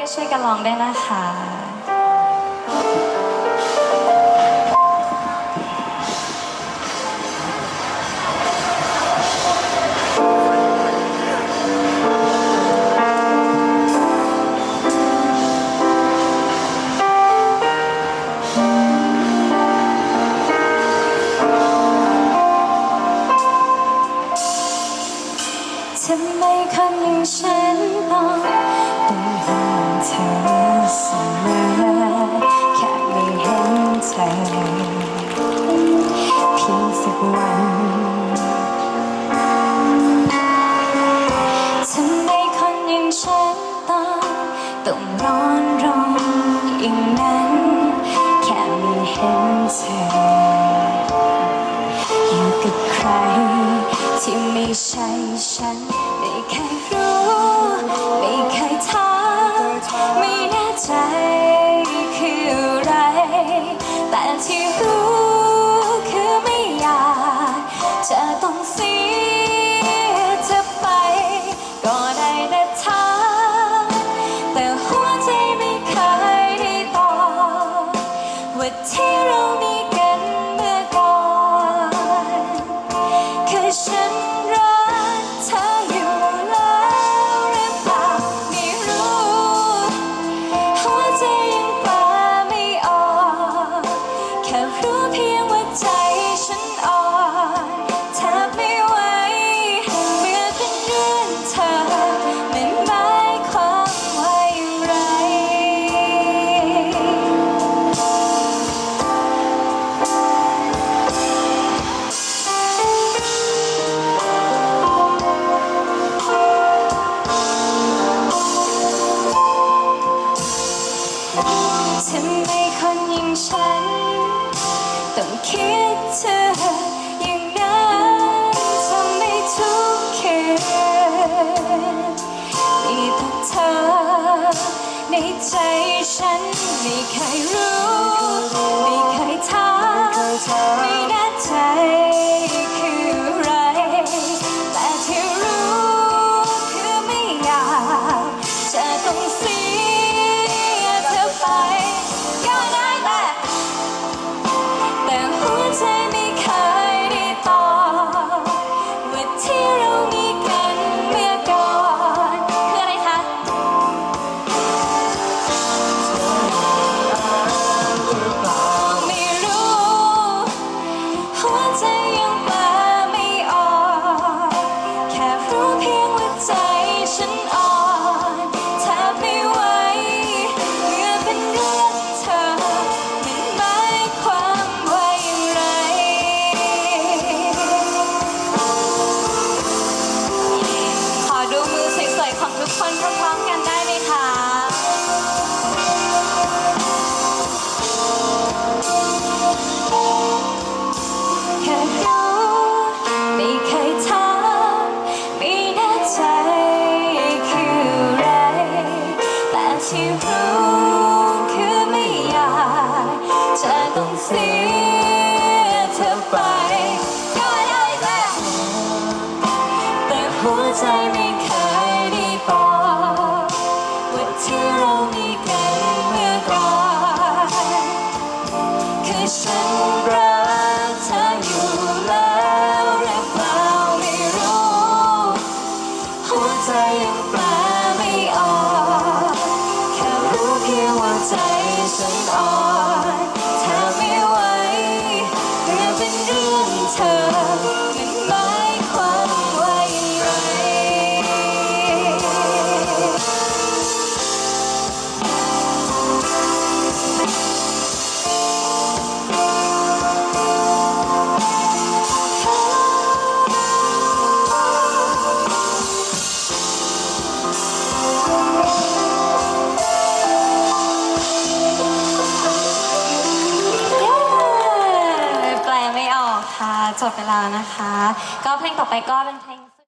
ก็ช่วยกันร้องได้นะคะทำไมคนอย่างฉันต้องเป็นห่วง เธอเสมอแค่ไม่เห็นเธอเพียงสักวันทำไมคนอย่างฉันต้องต้องร้อนรนอย่างนั้น แค่ไม่เห็นเธออยู่กับใคร ที่ไม่ใช่ฉัน ไม่เคยรู้ ไม่เคยถาม ไม่แน่ใจคืออะไร แต่ที่รู้คือไม่อยากจะต้องเสียเธอไป ก็ได้แต่ถามแต่หัวใจไม่เคยได้ตอบว่าที่เรามี คิดเธออย่างนั้นทำให้ทุกคืนมีแต่เธอในใจฉันไม่เคยรู้ ที่รู้คือไม่อยากจะต้องเสียเธอไปก็ได้แต่แต่หัวใจไม่เคยได้บอกว่าที่เรามีกันเมื่อก่อนคือฉันรักเธออยู่แล้วหรือเปล่าไม่รู้ หัวใจยังแปลไจบไปแล้วนะคะ ก็เพลงต่อไปก็เป็นเพลง